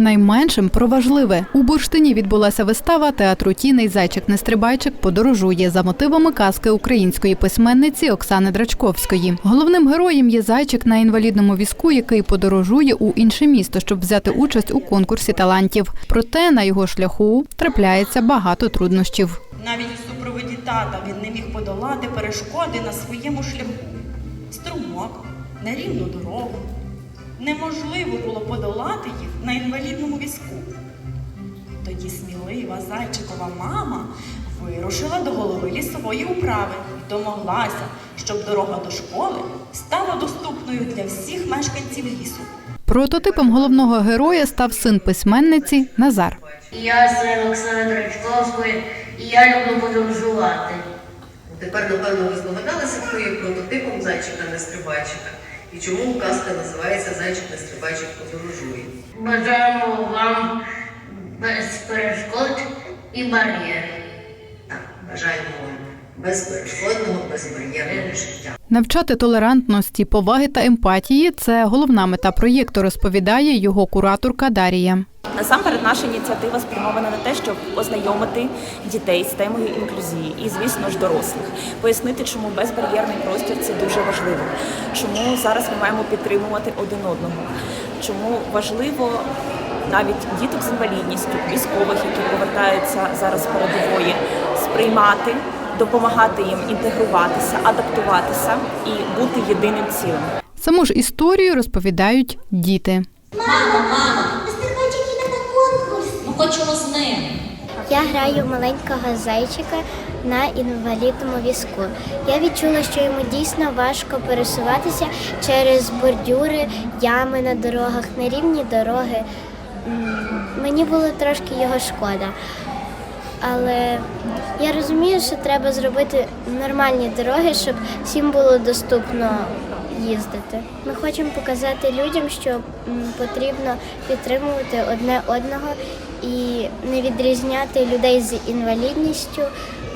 Найменшим про важливе у бурштині відбулася вистава театру Тіней Зайчик Нестрибайчик подорожує за мотивами казки української письменниці Оксани Драчковської. Головним героєм є зайчик на інвалідному візку, який подорожує у інше місто, щоб взяти участь у конкурсі талантів. Проте на його шляху трапляється багато труднощів. Навіть у супроводі тата він не міг подолати перешкоди на своєму шляху. Струмок, нерівну дорогу. Неможливо було подолати їх на інвалідному візку. Тоді смілива зайчикова мама вирушила до голови лісової управи і домоглася, щоб дорога до школи стала доступною для всіх мешканців лісу. Прототипом головного героя став син письменниці Назар. Я син Оксани Драчковської, і я люблю подорожувати. Тепер, напевно, ви здогадалися, хто є прототипом зайчика нестрибайчика і чому казка називається Зайчик нестрибайчик подорожує. Бажаємо вам без перешкод і бар'єрів. Так, бажаємо вам безперешкодного, безбар'єрного життя. Навчати толерантності, поваги та емпатії це головна мета проєкту, розповідає його кураторка Дарія. Насамперед, наша ініціатива спрямована на те, щоб ознайомити дітей з темою інклюзії і, звісно ж, дорослих, пояснити, чому безбар'єрний простір це дуже важливо, чому зараз ми маємо підтримувати один одного, чому важливо навіть діток з інвалідністю, військових, які повертаються зараз з передової, сприймати, допомагати їм інтегруватися, адаптуватися і бути єдиним цілим. Саму ж історію розповідають діти. Ну хочемо з ним. Я граю маленького зайчика на інвалідному візку. Я відчула, що йому дійсно важко пересуватися через бордюри, ями на дорогах, нерівні дороги. Мені було трошки його шкода. Але я розумію, що треба зробити нормальні дороги, щоб всім було доступно їздити. Ми хочемо показати людям, що потрібно підтримувати одне одного і не відрізняти людей з інвалідністю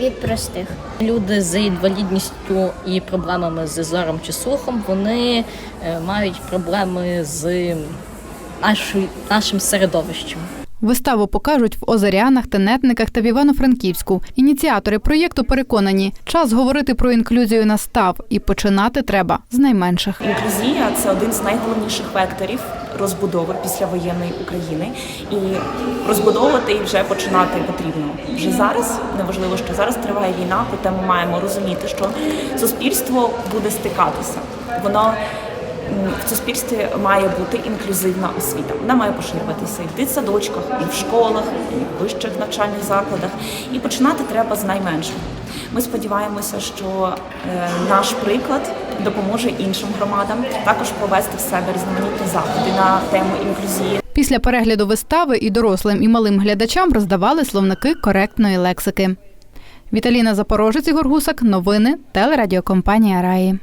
від простих. Люди з інвалідністю і проблемами з зором чи слухом вони е, мають проблеми з нашим середовищем. Виставу покажуть в Озерянах, Тенетниках та в Івано-Франківську. Ініціатори проєкту переконані, час говорити про інклюзію настав і починати треба з найменших. Інклюзія це один з найголовніших векторів розбудови післявоєнної України, і розбудовувати її вже починати потрібно вже зараз. Неважливо, що зараз триває війна, проте ми маємо розуміти, що суспільство буде стикатися. Воно в суспільстві має бути інклюзивна освіта. Вона має поширюватися і в дитсадочках, і в школах, і в вищих навчальних закладах. І починати треба з найменшого. Ми сподіваємося, що е, наш приклад допоможе іншим громадам також провести в себе різноманітні заходи на тему інклюзії. Після перегляду вистави і дорослим, і малим глядачам роздавали словники коректної лексики. Віталіна Запорожець, Ігор Гусак. Новини телерадіокомпанія Раї.